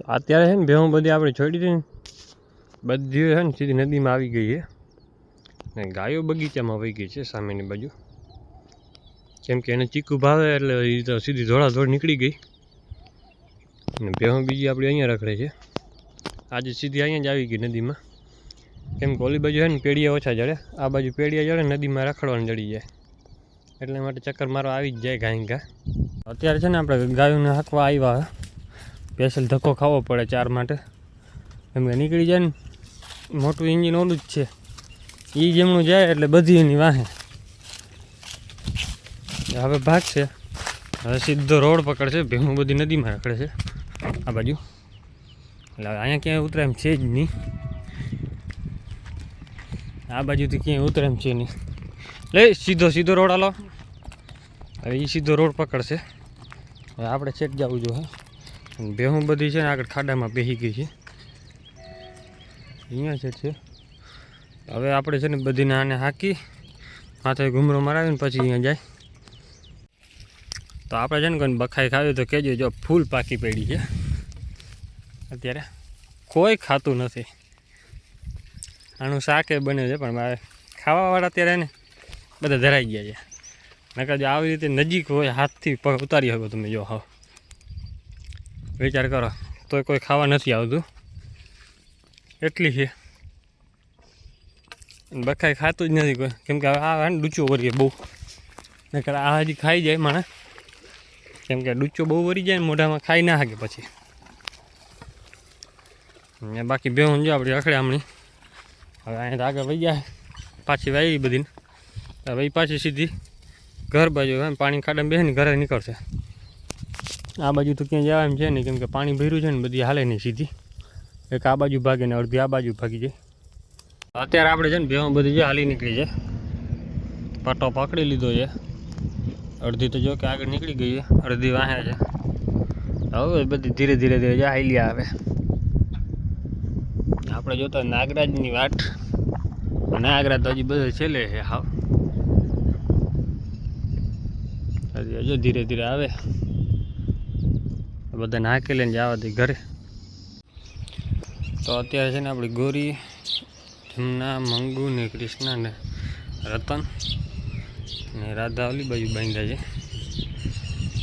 તો અત્યારે છે ને ભેહું બધી આપણે છોડી હતી બધી છે ને સીધી નદીમાં આવી ગઈ છે. ને ગાયો બગીચામાં વહી ગઈ છે સામેની બાજુ. કેમ કે એને ચીકુ ભાવે એટલે એ તો સીધી ધોળાધોળ નીકળી ગઈ. અને ભેહું બીજી આપણી અહીંયા રખડે છે. આજે સીધી અહીંયા જ આવી ગઈ નદીમાં. કેમ કે ઓલી બાજુ છે ને પેડિયા ઓછા જડે. આ બાજુ પેડિયા જડે, નદીમાં રખડવાનું જડી જાય. એટલા માટે ચક્કર મારો આવી જ જાય ગાય ઘા. અત્યારે છે ને આપણે ગાયોને હાંકવા આવ્યા. સ્પેશિયલ ધક્કો ખાવો પડે ચાર માટે. એમ કે નીકળી જાય ને, મોટું એન્જિન ઓલું જ છે. એ જેમનું જાય એટલે બધી એની વાહે. હવે ભાગશે હવે સીધો રોડ પકડશે ભેહું બધી નદીમાં રખડે છે. આ બાજુ. એટલે અહીંયા ક્યાંય ઉતરે એમ છે જ નહીં. આ બાજુથી ક્યાંય ઉતરે એમ છે નહીં. લે, સીધો સીધો રોડ હાલો. હવે એ સીધો રોડ પકડશે. હવે આપણે છેક જવું જોઈએ ભેહું બધી છે ને આગળ ખાડામાં બેસી ગઈ છે. અહીંયા છે છે હવે આપણે છે ને બધીને આને હાકી, માથે ઘૂમરો મરાવીને પછી અહીંયા જાય. તો આપણે છે ને કોઈ બખાઈ ખાવી તો કહેજો, જો ફૂલ પાકી પડી છે. અત્યારે કોઈ ખાતું નથી. આનું એ બને છે, પણ મારે ખાવાવાળા અત્યારે ને બધા ધરાઈ ગયા છે. નકર જો આવી રીતે નજીક હોય, હાથથી ઉતારી શકો તમે, જો હા વિચાર કરો, તોય કોઈ ખાવા નથી આવતું. એટલી છે. બખાઈ ખાતું જ નથી કોઈ. કેમ કે હવે આ ડૂચો વરીએ બહુ. નકર આ હજી ખાઈ જાય માણે કેમ કે ડૂચો બહુ વરી જાય ને મોઢામાં ખાઈ ના શકે પછી. ને બાકી બેહું જો આપણી રખડે હમણી હવે અહીંયા આગળ વહી જાય પાછી વાવી બધીને. હવે પાછી સીધી ઘર બાજુ પાણી ખાડામાં બેસીને ઘરે નીકળશે. આ બાજુ તો ક્યાંય જવા એમ છે ને કેમ કે પાણી ભર્યું છે ને બધી હાલે નહીં સીધી. એક આ બાજુ ભાગે ને અડધી આ બાજુ ભાગી જાય. અત્યારે આપણે છે ને ભેવા બધી જે હાલી નીકળી છે. પટ્ટો પકડી લીધો છે. અડધી તો જો કે આગળ નીકળી ગઈ છે, અડધી વાહે છે. હવે બધી ધીરે ધીરે ધીરે જે હાલી આવે. આપણે જોતા નાગરાજની વાટ નાગરાજ તો હજી બધે છેલ્લે છે, હાવ. હજી હજુ ધીરે ધીરે આવે. બધાને હાંકી લઈને જવા દે ઘરે. તો અત્યારે છે ને આપણી ગોરી, જમના, મંગુ ને કૃષ્ણા ને રતન ને રાધા ઓલી બાજુ બાંધ્યા છે.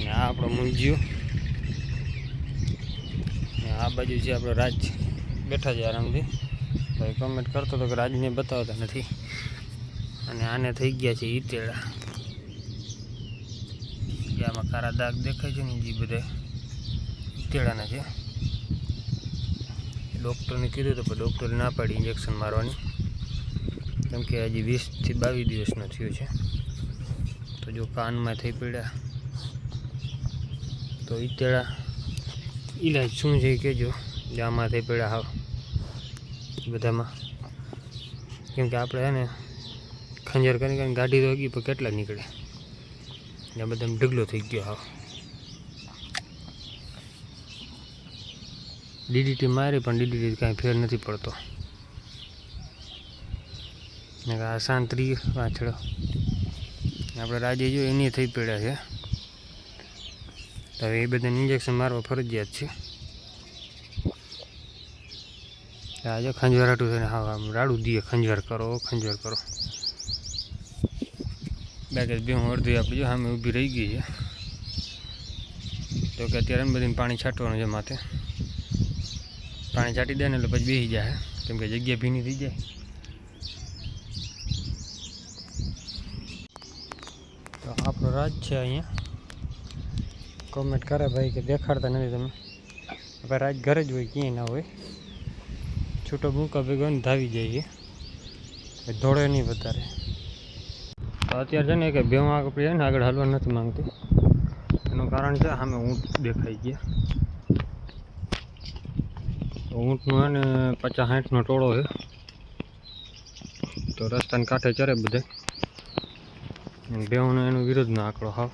ને આ આપણો મુંજીયો. ને આ બાજુ છે આપણો રાજ બેઠા છે આરામથી. ભાઈ કમેન્ટ કરતો હતો કે રાજને બતાવતા નથી. અને આને થઈ ગયા છે ઈતેડા. આમાં કારા દાગ દેખાય છે ને જે બધા. ઈતેડાના છે. ડૉક્ટરને કીધું તો પણ ડૉક્ટરે ના પાડી ઇન્જેક્શન મારવાની. કેમ કે હજી વીસથી બાવીસ દિવસનો થયો છે. તો જો કાનમાં થઈ પડ્યા, તો ઈતેડા ઈલાજ શું છે કહેજો, જે થઈ પડ્યા હાવ. બધામાં. કેમ કે આપણે હે ને, ખંજર કરી કરીને ગાડી તો ગઈ પણ કેટલા નીકળે. આ બધા ઢગલો થઈ ગયો હાવ. ડીડીટી મારી, પણ ડીડીટી કાંઈ ફેર નથી પડતો. ને આ શાંતરી વાંચડો. આપણે રાજે જો, એની થઈ પડ્યા છે. હવે એ બધાને ઇન્જેક્શન મારવા ફરજિયાત છે. આજે ખંજવાર હાટું થઈને હા રાડું દીએ ખંજવાર કરો ખંજવાર કરો. બાકી બે હું અડધી આપણે જો સામે ઊભી રહી ગઈ છે. તો કે અત્યારે બધી પાણી છાંટવાનું છે માથે. પાણી છાંટી દે ને એટલે પછી બેસી જાય. કેમ કે જગ્યા ભીની થઈ જાય. તો આપણો રાજ છે અહીંયા. કોમેન્ટ કરે ભાઈ કે દેખાડતા નથી તમે. હવે રાજ ઘરે જ હોય, ક્યાંય ના હોય. છૂટો ભૂકા ભેગો ને ધાવી જાય ધોળે નહીં વધારે. તો અત્યારે છે ને કે ભેવા આપણી ને આગળ હાલવા નથી માંગતી. એનું કારણ છે સામે ઊંટ દેખાઈ ગયા. ઊંટનું છે ને પચાસ સાઠનો ટોળો છે. તો રસ્તાને કાંઠે ચરે બધે. બેઉનો એનો વિરોધનો આંકડો હાવ.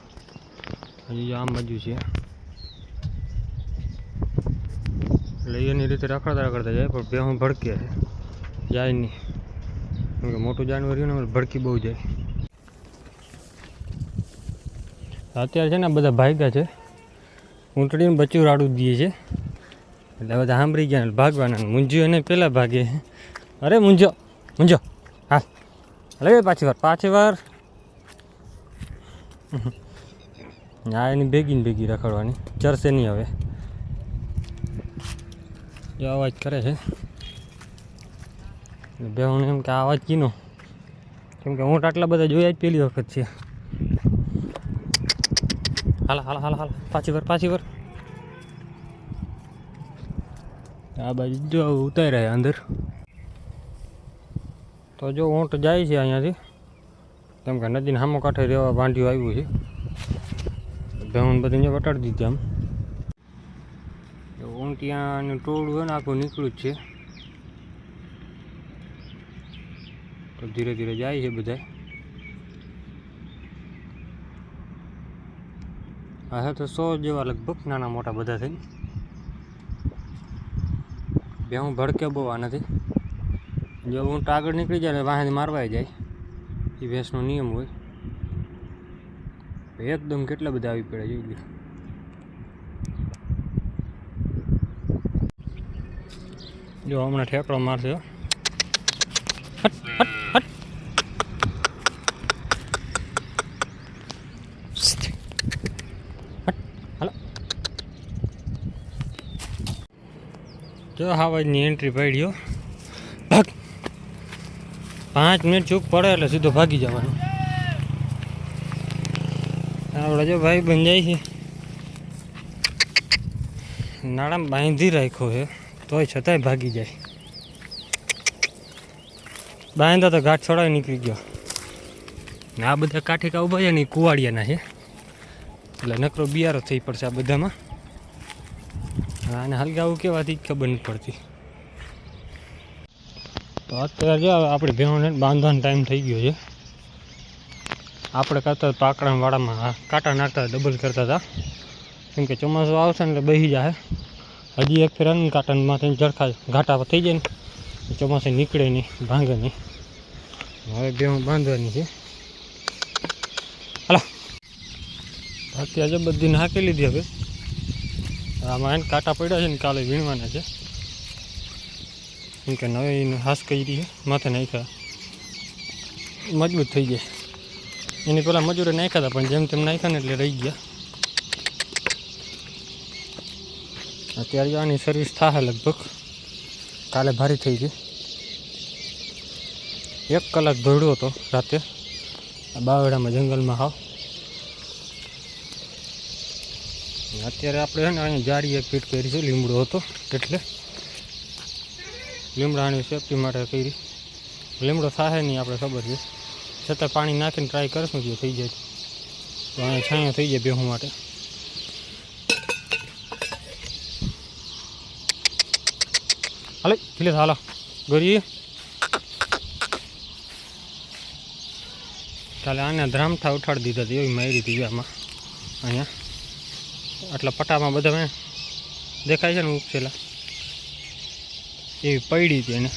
હજી આમ બાજુ છે. એટલે એની રીતે રખડતા રખડતા જાય, પણ બેહું ભડકે છે. જાય નહીં. કેમ મોટું જાનવર રહ્યું ને ભડકી બહુ જાય. અત્યારે છે ને બધા ભાગ્યા છે. ઊંટડીને બચ્યું રાડું દઈએ છે. એટલે બધા સાંભળી ગયા ભાગવાના મૂંઝ્યો એને પહેલાં ભાગે. અરે મૂંઝો મૂંઝો હા અરે પાછી વાર પાછી વાર. હા એની ભેગી ને ભેગી રખડવાની. ચરશે નહીં હવે. જો અવાજ કરે છે. બે હું એમ કે આ અવાજ કીનો. કેમ કે હું આટલા બધા જોયા જ પહેલી વખત છે. હાલ હાલ હાલ હાલ. પાછી વાર પાછી વાર. આ બાજુ જો ઉતાર્યા અંદર. તો જો ઊંટ જાય છે અહીંયાથી. કેમ કે નદીને સામો કાંઠે રહેવા બાંધ્યું આવ્યું છે. ભેહું બધું વટાડી દીધી આમ. ઊંટિયાનું ટોળું હોય ને આખું નીકળ્યું જ છે. તો ધીરે ધીરે જાય છે બધા હા તો સો જેવા લગભગ નાના મોટા બધા થઈને. ભેહું ભડકે બહુ આનાથી. નથી જો હું આગળ નીકળી જાય વાહન મારવાય જાય. એ ભેંસનો નિયમ હોય. એકદમ કેટલા બધા આવી પડે જોઈ લે જો હમણાં ઠેકડો મારશે હો. હટ હટ. જો હાવાજની એન્ટ્રી પાડ્યો ભાગ. પાંચ મિનિટ ચૂક પડે એટલે સીધો ભાગી જવાનું. આપણે જો ભાઈ, બન જાય છે. નાણાં બાંધી રાખ્યો છે, તોય છતાંય ભાગી જાય. બાંધા તો ઘાટ છોડાવી નીકળી ગયો. આ બધા કાઠી કા ઊભા છે ને કુવાડિયાના છે. એટલે નકરો બિયારો થઈ પડશે આ બધામાં. આને હલગાવું કેવાથી ખબર નથી પડતી. તો અત્યારે જો આપણે ભેણોને બાંધવાનો ટાઈમ થઈ ગયો છે. આપણે કરતા પાકડા વાડામાં કાંટા નાખતા ડબલ કરતા હતા. કેમ કે ચોમાસું આવશે ને એટલે બહી જાય હજી એક ફેર અન કાંટા માથે જડખા ઘાટા થઈ જાય ને ચોમાસે નીકળે નહીં, ભાંગે નહીં. હવે ભેણ બાંધવાની છે. હાલો. અત્યારે બધી નાખી લીધી હવે. આમાં એને કાંટા પડ્યા છે ને કાલે વીણવાના છે. કેમ કે નવી હાસ કરી છે, માથે નાખ્યા. મજબૂત થઈ જાય એની પહેલાં મજૂરે નાખ્યા હતા, પણ જેમ તેમ નાખ્યા ને એટલે રહી ગયા. અત્યારે આની સર્વિસ થશે લગભગ. કાલે ભારી થઈ ગઈ. એક કલાક દોડ્યો હતો રાતે. બાવડામાં જંગલમાં હાવ અને અત્યારે આપણે છે ને અહીંયા એક ફીટ કરી છે, લીમડો હતો. એટલે લીમડાની સેફટી માટે કરી. લીમડો થાય નહીં, આપણે ખબર છે. છતાં પાણી નાખીને ટ્રાય કરશું જો થઈ જાય. તો અહીંયા છાંયો થઈ જાય બેહું માટે. હાલે ખીલે હાલો. ગોરી ચાલે આને ધ્રામઠા ઉઠાડી દીધા હતી એવી મારી હતી આમાં અહીંયા. આટલા પટામાં બધા મેં દેખાય છે ને ઉપસેલા. એવી પડી હતી એને.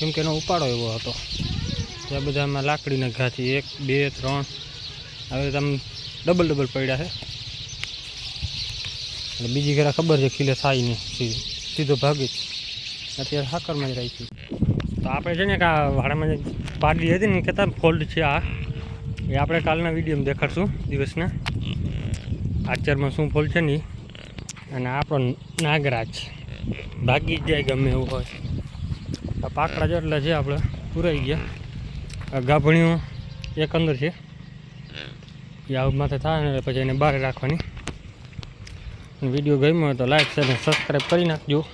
કેમ કે એનો ઉપાડો એવો હતો. ત્યાં બધા આમાં લાકડીના ઘા છે, એક, બે, ત્રણ. આવી રીતે આમ ડબલ ડબલ પડ્યા છે. એટલે બીજી ઘરે ખબર છે, ખીલે થાય નહીં. સીધો ભાગે જ. અત્યારે હાકરમાં જ રાખી તો આપણે છે ને કે આ વાડામાં પાડલી હતી ને કહેતા ફોલ્ડ છે આ. એ આપણે કાલના વિડીયોમાં દેખાડશું દિવસના. આચારમાં શું ફૂલ છે ને અને આપણો નાગરાજ. ભાગી જાય ગમે એવું હોય. આ પાકડા જેટલા છે આપણે પૂરાઈ ગયા. આ ગાભણીઓ એક છે. એ આવું માથે થાય ને પછી એને બહાર રાખવાની. વીડિયો ગમ્યો હોય તો લાઈક શેર અને સબસ્ક્રાઈબ કરી નાખજો.